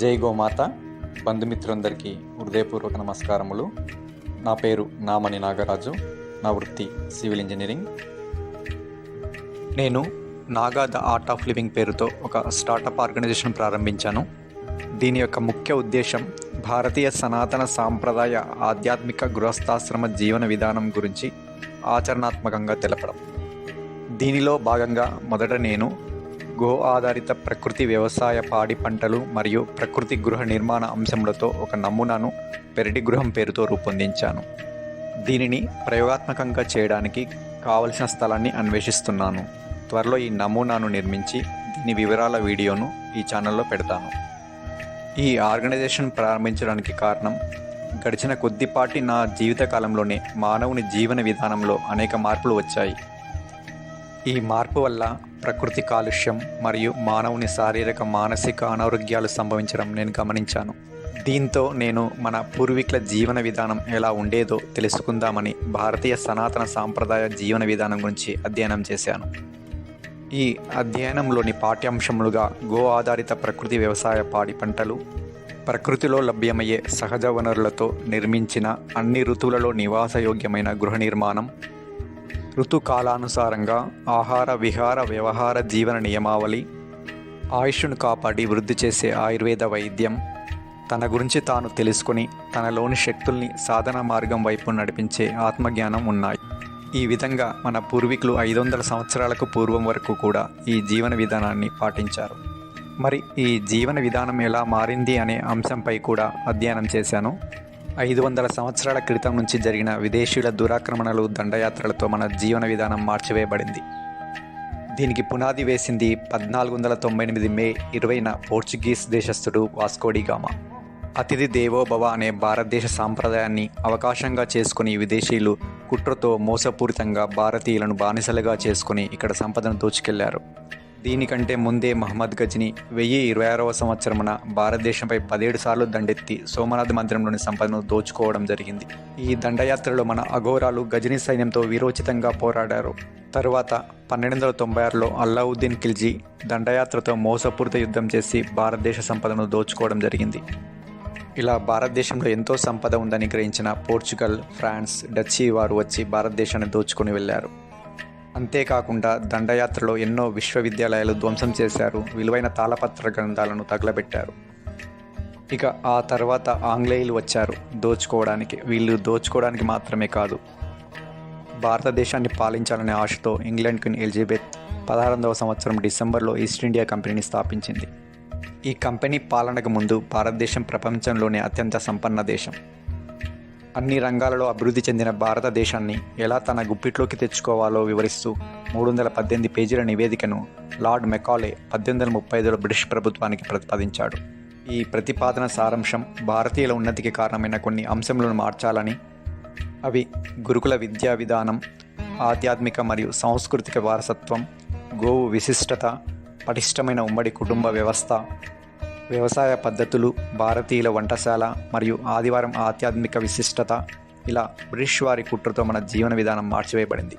జై గోమాత బంధుమిత్రులందరికీ హృదయపూర్వక నమస్కారములు. నా పేరు నామణి నాగరాజు. నా వృత్తి సివిల్ ఇంజనీరింగ్. నేను Naga the art of living పేరుతో ఒక స్టార్టప్ ఆర్గనైజేషన్ ప్రారంభించాను. దీని యొక్క ముఖ్య ఉద్దేశం భారతీయ సనాతన సాంప్రదాయ ఆధ్యాత్మిక గృహస్థాశ్రమ జీవన విధానం గురించి ఆచరణాత్మకంగా తెలపడం. దీనిలో భాగంగా మొదట నేను గో ఆధారిత ప్రకృతి వ్యవసాయ పాడి పంటలు మరియు ప్రకృతి గృహ నిర్మాణ అంశములతో ఒక నమూనాను పెరటి గృహం పేరుతో రూపొందించాను. దీనిని ప్రయోగాత్మకంగా చేయడానికి కావలసిన స్థలాన్ని అన్వేషిస్తున్నాను. త్వరలో ఈ నమూనాను నిర్మించి దీని వివరాల వీడియోను ఈ ఛానల్లో పెడతాను. ఈ ఆర్గనైజేషన్ ప్రారంభించడానికి కారణం గడిచిన కొద్దిపాటి నా జీవితకాలంలోనే మానవుని జీవన విధానంలో అనేక మార్పులు వచ్చాయి. ఈ మార్పు వల్ల ప్రకృతి కాలుష్యం మరియు మానవుని శారీరక మానసిక అనారోగ్యాలు సంభవించడం నేను గమనించాను. దీంతో నేను మన పూర్వీకుల జీవన విధానం ఎలా ఉండేదో తెలుసుకుందామని భారతీయ సనాతన సాంప్రదాయ జీవన విధానం గురించి అధ్యయనం చేశాను. ఈ అధ్యయనంలోని పాఠ్యాంశములుగా గో ఆధారిత ప్రకృతి వ్యవసాయ పాడి పంటలు ప్రకృతిలో లభ్యమయ్యే సహజ వనరులతో నిర్మించిన అన్ని ఋతువులలో నివాసయోగ్యమైన గృహ నిర్మాణం ఋతుకాలానుసారంగా ఆహార విహార వ్యవహార జీవన నియమావళి ఆయుష్ను కాపాడి వృద్ధి చేసే ఆయుర్వేద వైద్యం తన గురించి తాను తెలుసుకుని తనలోని శక్తుల్ని సాధన మార్గం వైపు నడిపించే ఆత్మజ్ఞానం ఉన్నాయి. ఈ విధంగా మన పూర్వీకులు ఐదు వందల సంవత్సరాలకు పూర్వం వరకు కూడా ఈ జీవన విధానాన్ని పాటించారు. మరి ఈ జీవన విధానం ఎలా మారింది అనే అంశంపై కూడా అధ్యయనం చేశాను. ఐదు వందల సంవత్సరాల క్రితం నుంచి జరిగిన విదేశీయుల దురాక్రమణలు దండయాత్రలతో మన జీవన విధానం మార్చివేయబడింది. దీనికి పునాది వేసింది పద్నాలుగు వందల తొంభై ఎనిమిది మే ఇరవైన పోర్చుగీస్ దేశస్థుడు వాస్కోడిగామా అతిథి దేవోభవ అనే భారతదేశ సాంప్రదాయాన్ని అవకాశంగా చేసుకుని విదేశీయులు కుట్రతో మోసపూరితంగా భారతీయులను బానిసలుగా చేసుకుని ఇక్కడ సంపదను దోచుకెళ్ళారు. దీనికంటే ముందే మహమ్మద్ గజ్ని వెయ్యి ఇరవై ఆరవ సంవత్సరమున భారతదేశంపై పదిహేడు సార్లు దండెత్తి సోమనాథ్ మందిరంలోని సంపదను దోచుకోవడం జరిగింది. ఈ దండయాత్రలో మన అఘోరాలు గజనీ సైన్యంతో వీరోచితంగా పోరాడారు. తరువాత పన్నెండు వందల తొంభై ఆరులో అల్లావుద్దీన్ ఖిల్జీ దండయాత్రతో మోసపూరిత యుద్ధం చేసి భారతదేశ సంపదను దోచుకోవడం జరిగింది. ఇలా భారతదేశంలో ఎంతో సంపద ఉందని గ్రహించిన పోర్చుగల్ ఫ్రాన్స్ డచ్చి వారు వచ్చి భారతదేశాన్ని దోచుకొని వెళ్ళారు. అంతేకాకుండా దండయాత్రలో ఎన్నో విశ్వవిద్యాలయాలు ధ్వంసం చేశారు. విలువైన తాళపత్ర గ్రంథాలను తగలబెట్టారు. ఇక ఆ తర్వాత ఆంగ్లేయులు వచ్చారు. దోచుకోవడానికి వీళ్ళు దోచుకోవడానికి మాత్రమే కాదు. భారతదేశాన్ని పాలించాలనే ఆశతో ఇంగ్లాండ్ క్వీన్ ఎలిజబెత్ పదహారందవ సంవత్సరం డిసెంబర్లో ఈస్ట్ ఇండియా కంపెనీని స్థాపించింది. ఈ కంపెనీ పాలనకు ముందు భారతదేశం ప్రపంచంలోనే అత్యంత సంపన్న దేశం. అన్ని రంగాలలో అభివృద్ధి చెందిన భారతదేశాన్ని ఎలా తన గుప్పిట్లోకి తెచ్చుకోవాలో వివరిస్తూ మూడు వందల పద్దెనిమిది పేజీల నివేదికను లార్డ్ మెకాలే పద్దెనిమిది వందల ముప్పై ఐదులో బ్రిటిష్ ప్రభుత్వానికి ప్రతిపాదించాడు. ఈ ప్రతిపాదన సారాంశం భారతీయుల ఉన్నతికి కారణమైన కొన్ని అంశములను మార్చాలని అవి గురుకుల విద్యా విధానం ఆధ్యాత్మిక మరియు సాంస్కృతిక వారసత్వం గోవు విశిష్టత పటిష్టమైన ఉమ్మడి కుటుంబ వ్యవస్థ వ్యవసాయ పద్ధతులు భారతీయుల వంటశాల మరియు ఆదివారం ఆధ్యాత్మిక విశిష్టత ఇలా బ్రిటిష్ వారి కుట్రతో మన జీవన విధానం మార్చివేయబడింది.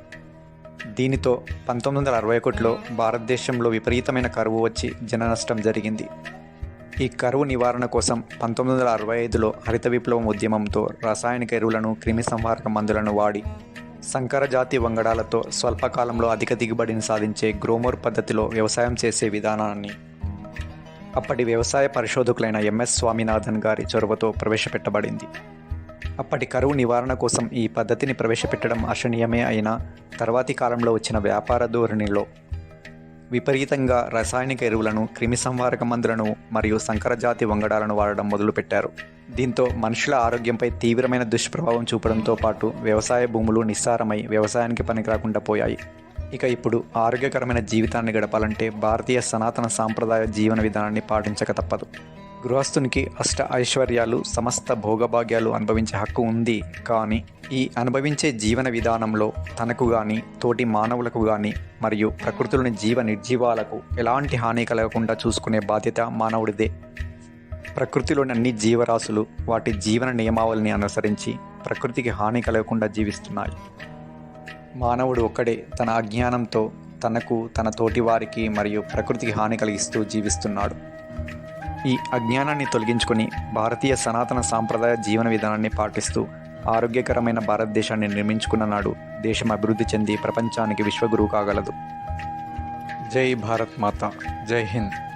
దీనితో పంతొమ్మిది వందల అరవై ఒకటిలో భారతదేశంలో విపరీతమైన కరువు వచ్చి జన నష్టం జరిగింది. ఈ కరువు నివారణ కోసం పంతొమ్మిది వందల అరవై ఐదులో హరిత విప్లవం ఉద్యమంతో రసాయనిక ఎరువులను క్రిమి సంహారక మందులను వాడి సంకరజాతి వంగడాలతో స్వల్పకాలంలో అధిక దిగుబడిని సాధించే గ్రోమోర్ పద్ధతిలో వ్యవసాయం చేసే విధానాన్ని అప్పటి వ్యవసాయ పరిశోధకులైన ఎంఎస్ స్వామినాథన్ గారి చొరవతో ప్రవేశపెట్టబడింది. అప్పటి కరువు నివారణ కోసం ఈ పద్ధతిని ప్రవేశపెట్టడం అర్షణీయమే అయినా తర్వాతి కాలంలో వచ్చిన వ్యాపార ధోరణిలో విపరీతంగా రసాయనిక ఎరువులను క్రిమిసంహారక మందులను మరియు సంకరజాతి వంగడాలను వాడడం మొదలుపెట్టారు. దీంతో మనుషుల ఆరోగ్యంపై తీవ్రమైన దుష్ప్రభావం చూపడంతో పాటు వ్యవసాయ భూములు నిస్సారమై వ్యవసాయానికి పనికిరాకుండా పోయాయి. ఇక ఇప్పుడు ఆరోగ్యకరమైన జీవితాన్ని గడపాలంటే భారతీయ సనాతన సాంప్రదాయ జీవన విధానాన్ని పాటించక తప్పదు. గృహస్థునికి అష్ట ఐశ్వర్యాలు సమస్త భోగభాగ్యాలు అనుభవించే హక్కు ఉంది. కానీ ఈ అనుభవించే జీవన విధానంలో తనకు గాని తోటి మానవులకు గాని మరియు ప్రకృతిలోని జీవ నిర్జీవాలకు ఎలాంటి హాని కలగకుండా చూసుకునే బాధ్యత మానవుడిదే. ప్రకృతిలోని అన్ని జీవరాశులు వాటి జీవన నియమావళిని అనుసరించి ప్రకృతికి హాని కలగకుండా జీవిస్తున్నాయి. మానవుడు ఒక్కడే తన అజ్ఞానంతో తనకు తన తోటి వారికి మరియు ప్రకృతికి హాని కలిగిస్తూ జీవిస్తున్నాడు. ఈ అజ్ఞానాన్ని తొలగించుకొని భారతీయ సనాతన సాంప్రదాయ జీవన విధానాన్ని పాటిస్తూ ఆరోగ్యకరమైన భారతదేశాన్ని నిర్మించుకున్న నాడు దేశం అభివృద్ధి చెంది ప్రపంచానికి విశ్వగురువు కాగలదు. జై భారత్ మాత జై హింద్.